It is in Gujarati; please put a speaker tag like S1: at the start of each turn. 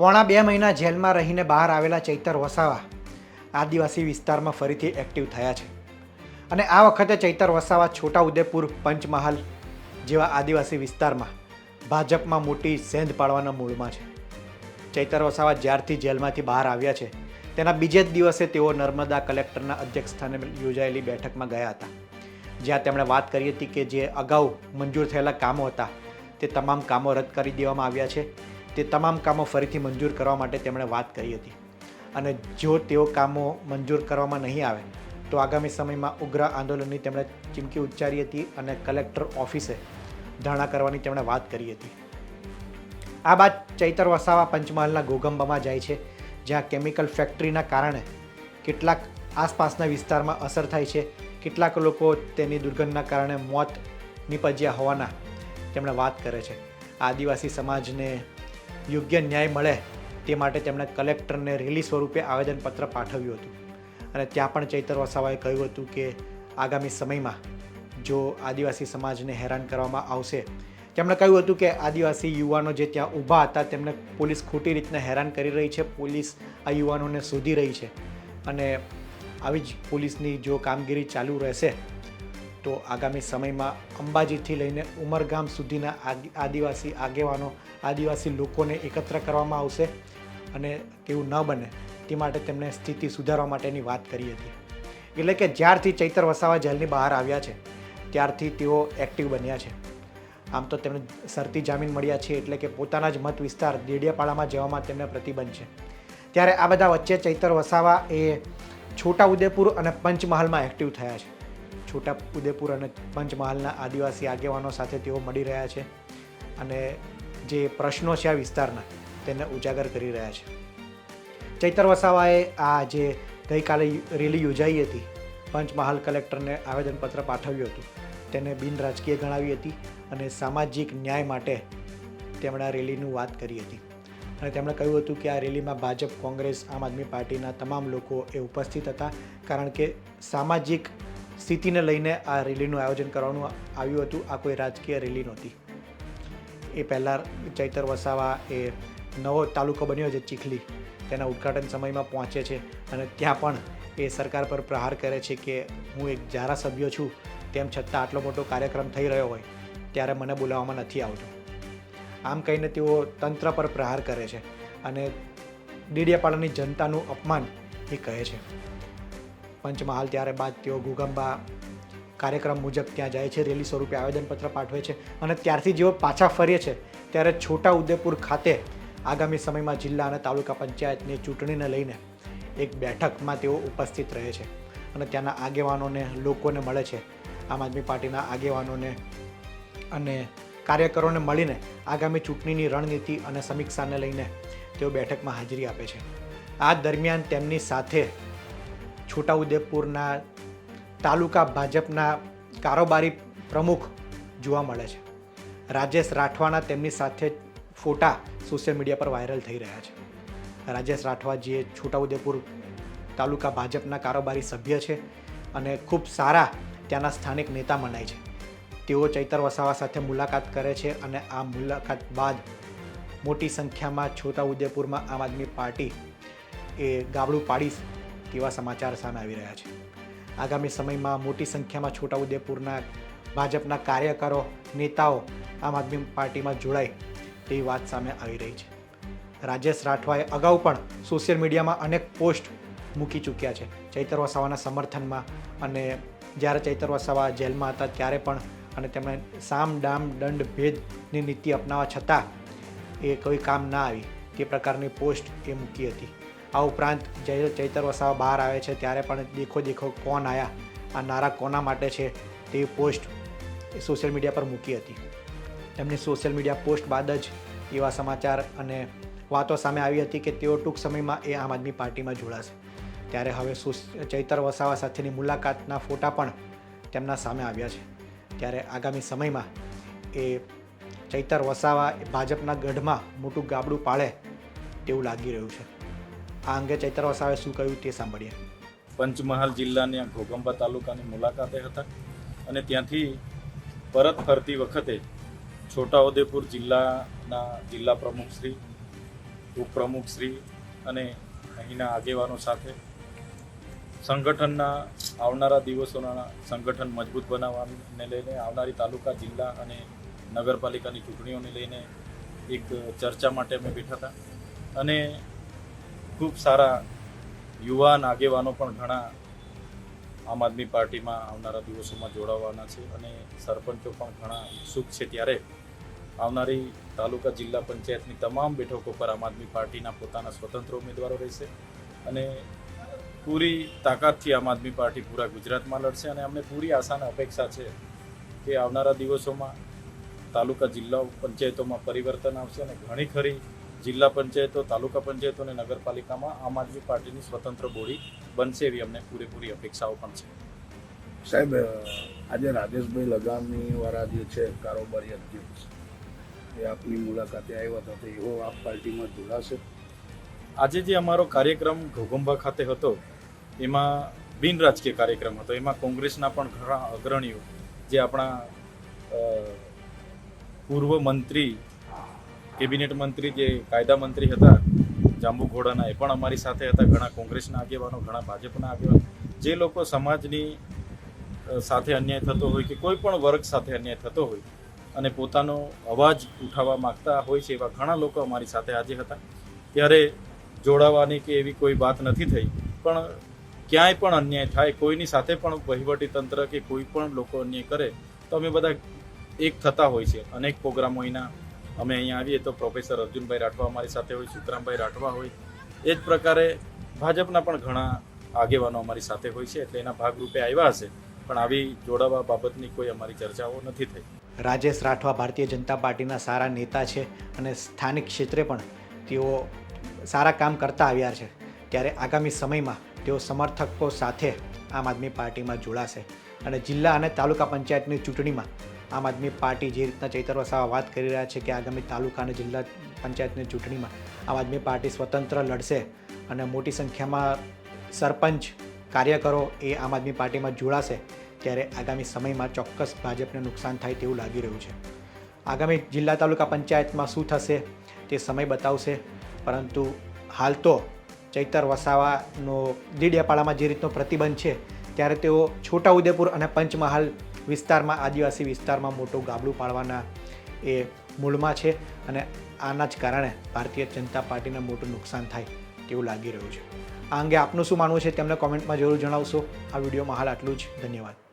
S1: પોણા બે મહિના જેલમાં રહીને બહાર આવેલા ચૈતર વસાવા આદિવાસી વિસ્તારમાં ફરીથી એક્ટિવ થયા છે. અને આ વખતે ચૈતર વસાવા છોટાઉદેપુર પંચમહાલ જેવા આદિવાસી વિસ્તારમાં ભાજપમાં મોટી સેંધ પાડવાના મૂળમાં છે. ચૈતર વસાવા જ્યારથી જેલમાંથી બહાર આવ્યા છે, તેના બીજે જ દિવસે તેઓ નર્મદા કલેક્ટરના અધ્યક્ષસ્થાને યોજાયેલી બેઠકમાં ગયા હતા. જ્યાં તેમણે વાત કરી હતી કે જે અગાઉ મંજૂર થયેલા કામો હતા, તે તમામ કામો રદ કરી દેવામાં આવ્યા છે. તે તમામ કામો ફરીથી મંજૂર કરવા માટે તેમણે વાત કરી હતી. અને જો તેઓ કામો મંજૂર કરવામાં નહીં આવે, તો આગામી સમયમાં ઉગ્ર આંદોલનની તેમણે ચીમકી ઉચ્ચારી હતી અને કલેક્ટર ઓફિસે ધરણા કરવાની તેમણે વાત કરી હતી. આ બાદ ચૈતર વસાવા પંચમહાલના ગોગંબામાં જાય છે, જ્યાં કેમિકલ ફેક્ટરીના કારણે કેટલાક આસપાસના વિસ્તારમાં અસર થાય છે. કેટલાક લોકો તેની દુર્ગંધના કારણે મોત નીપજ્યા હોવાના તેમણે વાત કરે છે. આદિવાસી સમાજને યોગ્ય ન્યાય મળે તે માટે તેમણે કલેક્ટરને રેલી સ્વરૂપે આવેદનપત્ર પાઠવ્યું હતું. અને ત્યાં પણ ચૈતર વસાવાએ કહ્યું હતું કે આગામી સમયમાં જો આદિવાસી સમાજને હેરાન કરવામાં આવશે, તેમણે કહ્યું હતું કે આદિવાસી યુવાનો જે ત્યાં ઊભા હતા તેમને પોલીસ ખોટી રીતના હેરાન કરી રહી છે, પોલીસ આ યુવાનોને શોધી રહી છે. અને આવી જ પોલીસની જો કામગીરી ચાલુ રહેશે તો આગામી સમયમાં અંબાજીથી લઈને ઉમરગામ સુધીના આદિ- આદિવાસી આગેવાનો, આદિવાસી લોકોને એકત્ર કરવામાં આવશે અને તેવું ન બને તે માટે તેમણે સ્થિતિ સુધારવા માટેની વાત કરી હતી. એટલે કે જ્યારથી ચૈતર વસાવા જેલની બહાર આવ્યા છે, ત્યારથી તેઓ એક્ટિવ બન્યા છે. આમ તો તેમને શરતી જામીન મળ્યા છે એટલે કે પોતાના જ મત વિસ્તાર દેડિયાપાડામાં જવામાં તેમને પ્રતિબંધ છે. ત્યારે આ બધા વચ્ચે ચૈતર વસાવા એ છોટા ઉદેપુર અને પંચમહાલમાં એક્ટિવ થયા છે. છોટા ઉદેપુર અને પંચમહાલના આદિવાસી આગેવાનો સાથે તેઓ મળી રહ્યા છે અને જે પ્રશ્નો છે આ વિસ્તારના તેને ઉજાગર કરી રહ્યા છે. ચૈતર વસાવાએ આ જે ગઈકાલે રેલી યોજાઈ હતી, પંચમહાલ કલેક્ટરને આવેદનપત્ર પાઠવ્યું હતું, તેને બિન રાજકીય ગણાવી હતી અને સામાજિક ન્યાય માટે તેમણે આ રેલીનું વાત કરી હતી. અને તેમણે કહ્યું હતું કે આ રેલીમાં ભાજપ, કોંગ્રેસ, આમ આદમી પાર્ટીના તમામ લોકો એ ઉપસ્થિત હતા, કારણ કે સામાજિક સ્થિતિને લઈને આ રેલીનું આયોજન કરવાનું આવ્યું હતું. આ કોઈ રાજકીય રેલી નહોતી. એ પહેલાં ચૈતર વસાવા એ નવો તાલુકો બન્યો છે ચીખલી. તેના ઉદ્ઘાટન સમયમાં પહોંચે છે અને ત્યાં પણ એ સરકાર પર પ્રહાર કરે છે કે હું એક ધારાસભ્ય છું, તેમ છતાં આટલો મોટો કાર્યક્રમ થઈ રહ્યો હોય, ત્યારે મને બોલાવવામાં નથી આવતો. આમ કહીને તેઓ તંત્ર પર પ્રહાર કરે છે અને ડેડિયાપાડાની જનતાનું અપમાન એ કહે છે. પંચમહાલ ત્યારે બાદ તેઓ ગુગંબા કાર્યક્રમ મુજબ ત્યાં જાય છે, રેલી સ્વરૂપે આવેદનપત્ર પાઠવે છે અને ત્યારથી જેઓ પાછા ફરે છે ત્યારે છોટા ઉદેપુર ખાતે આગામી સમયમાં જિલ્લા અને તાલુકા પંચાયતની ચૂંટણીને લઈને એક બેઠકમાં તેઓ ઉપસ્થિત રહે છે અને ત્યાંના આગેવાનોને, લોકોને મળે છે. આમ આદમી પાર્ટીના આગેવાનોને અને કાર્યકરોને મળીને આગામી ચૂંટણીની રણનીતિ અને સમીક્ષાને લઈને તેઓ બેઠકમાં હાજરી આપે છે. આ દરમિયાન તેમની સાથે છોટાઉદેપુરના તાલુકા ભાજપના કારોબારી પ્રમુખ જોવા મળે છે. રાજેશ રાઠવાના તેમની સાથે ફોટા સોશિયલ મીડિયા પર વાયરલ થઈ રહ્યા છે. રાજેશ રાઠવા જે છોટાઉદેપુર તાલુકા ભાજપના કારોબારી સભ્ય છે અને ખૂબ સારા ત્યાંના સ્થાનિક નેતા મનાય છે. તેઓ ચૈતર વસાવા સાથે મુલાકાત કરે છે અને આ મુલાકાત બાદ મોટી સંખ્યામાં છોટાઉદેપુરમાં આમ આદમી પાર્ટી એ ગાબડું પાડી તેવા સમાચાર સામે આવી રહ્યા છે. આગામી સમયમાં મોટી સંખ્યામાં છોટાઉદેપુરના ભાજપના કાર્યકરો, નેતાઓ આમ આદમી પાર્ટીમાં જોડાય તેવી વાત સામે આવી રહી છે. રાજેશ રાઠવાએ અગાઉ પણ સોશિયલ મીડિયામાં અનેક પોસ્ટ મૂકી ચૂક્યા છે. ચૈતર વસાવાના સમર્થનમાં અને જ્યારે ચૈતર વસાવા જેલમાં હતા ત્યારે પણ અને તેમણે સામ, ડામ, દંડ, ભેદની નીતિ અપનાવવા છતાં એ કોઈ કામ ના આવી તે પ્રકારની પોસ્ટ એ મૂકી હતી. આ ઉપરાંત ચૈતર વસાવા બહાર આવે છે, ત્યારે પણ દેખો દેખો કોણ આયા, આ નારા કોના માટે છે તે પોસ્ટ સોશિયલ મીડિયા પર મૂકી હતી. તેમની સોશિયલ મીડિયા પોસ્ટ બાદ જ એવા સમાચાર અને વાતો સામે આવી હતી કે તેઓ ટૂંક સમયમાં એ આમ આદમી પાર્ટીમાં જોડાશે. ત્યારે હવે ચૈતર વસાવા સાથેની મુલાકાતના ફોટા પણ તેમના સામે આવ્યા છે. ત્યારે આગામી સમયમાં એ ચૈતર વસાવા ભાજપના ગઢમાં મોટું ગાબડું પાડે તેવું લાગી રહ્યું છે. આ અંગે ચૈતર વસાવાએ શું કહ્યું તે સાંભળીએ.
S2: પંચમહાલ જિલ્લાની ઘોગંબા તાલુકાની મુલાકાતે હતા અને ત્યાંથી પરત ફરતી વખતે છોટાઉદેપુર જિલ્લાના જિલ્લા પ્રમુખશ્રી ઉપપ્રમુખશ્રી ઉપપ્રમુખ અને અહીંના આગેવાનો સાથે સંગઠનના આવનારા દિવસોના સંગઠન મજબૂત બનાવવાને લઈને આવનારી તાલુકા, જિલ્લા અને નગરપાલિકાની ચૂંટણીઓને લઈને એક ચર્ચા માટે અમે બેઠા હતા. અને ખૂબ સારા યુવાન આગેવાનો પણ ઘણા આમ આદમી પાર્ટીમાં આવનારા દિવસોમાં જોડાવાના છે અને સરપંચો પણ ઘણા ઉત્સુક છે ત્યારે આવનારી તાલુકા જિલ્લા પંચાયતની તમામ બેઠકો પર આમ આદમી પાર્ટીના પોતાના સ્વતંત્ર ઉમેદવારો રહેશે અને પૂરી તાકાતથી આમ આદમી પાર્ટી પૂરા ગુજરાતમાં લડશે અને અમને પૂરી આશાને અપેક્ષા છે કે આવનારા દિવસોમાં તાલુકા જિલ્લા પંચાયતોમાં પરિવર્તન આવશે અને ઘણી ખરી જિલ્લા પંચાયતો તાલુકા પંચાયતો અને નગરપાલિકામાં આમ આદમી પાર્ટીની સ્વતંત્ર બોડી બનશે એવી અમને પૂરેપૂરી અપેક્ષાઓ પણ છે.
S3: સાહેબ આજે રાજેશભાઈ લગામની વાળા જે છે કારોબારી અધ્યક્ષ એ આપની મુલાકાતે આવ્યા હતા તો એવો આપ પાર્ટીમાં જોડાશે?
S2: આજે જે અમારો કાર્યક્રમ ઘોઘંબા ખાતે હતો એમાં બિન રાજકીય કાર્યક્રમ હતો. એમાં કોંગ્રેસના પણ ઘણા અગ્રણીઓ જે આપણા પૂર્વ મંત્રી કેબિનેટ મંત્રી જે કાયદા મંત્રી હતા, જાંબુ ઘોડાના એ પણ અમારી સાથે હતા, ઘણા કોંગ્રેસના આગેવાનો, ઘણા ભાજપના આગેવાનો. જે લોકો સમાજની સાથે અન્યાય થતો હોય કે કોઈ પણ વર્ગ સાથે અન્યાય થતો હોય અને પોતાનો અવાજ ઉઠાવવા માંગતા હોય છે એવા ઘણા લોકો અમારી સાથે આજે હતા. ત્યારે જોડાવાની કે એવી કોઈ વાત નથી થઈ, પણ ક્યાંય પણ અન્યાય થાય, કોઈની સાથે પણ વહીવટી તંત્ર કે કોઈ પણ લોકો અન્યાય કરે, તો અમે બધા એક થતા હોય છે. અનેક પ્રોગ્રામો અહીંના અમે અહીંયા આવીએ તો પ્રોફેસર અર્જુનભાઈ રાઠવા અમારી સાથે હોય, સુતરામભાઈ રાઠવા હોય. એ જ પ્રકારે ભાજપના પણ ઘણા આગેવાનો અમારી સાથે હોય છે, એટલે એના ભાગરૂપે આવ્યા હશે. પણ આવી જોડાવા બાબતની કોઈ અમારી ચર્ચાઓ નથી થઈ.
S1: રાજેશ રાઠવા ભારતીય જનતા પાર્ટીના સારા નેતા છે અને સ્થાનિક ક્ષેત્રે પણ તેઓ સારા કામ કરતા આવ્યા છે. ત્યારે આગામી સમયમાં તેઓ સમર્થકો સાથે આમ આદમી પાર્ટીમાં જોડાશે. અને જિલ્લા અને તાલુકા પંચાયતની ચૂંટણીમાં આમ આદમી પાર્ટી જે રીતના ચૈતર વસાવા વાત કરી રહ્યા છે કે આગામી તાલુકા અને જિલ્લા પંચાયતની ચૂંટણીમાં આમ આદમી પાર્ટી સ્વતંત્ર લડશે અને મોટી સંખ્યામાં સરપંચ, કાર્યકરો એ આમ આદમી પાર્ટીમાં જોડાશે, ત્યારે આગામી સમયમાં ચોક્કસ ભાજપને નુકસાન થાય તેવું લાગી રહ્યું છે. આગામી જિલ્લા તાલુકા પંચાયતમાં શું થશે તે સમય બતાવશે, પરંતુ હાલ તો ચૈતર વસાવાનો દીડિયાપાડામાં જે રીતનો પ્રતિબંધ છે, ત્યારે તેઓ છોટાઉદેપુર અને પંચમહાલ વિસ્તારમાં, આદિવાસી વિસ્તારમાં મોટું ગાબડું પાડવાના એ મૂળમાં છે અને આના જ કારણે ભારતીય જનતા પાર્ટીને મોટું નુકસાન થાય તેવું લાગી રહ્યું છે. આ અંગે આપનું શું માનવું છે તેમને કોમેન્ટમાં જરૂર જણાવશો. આ વિડીયોમાં હાલ આટલું જ. ધન્યવાદ.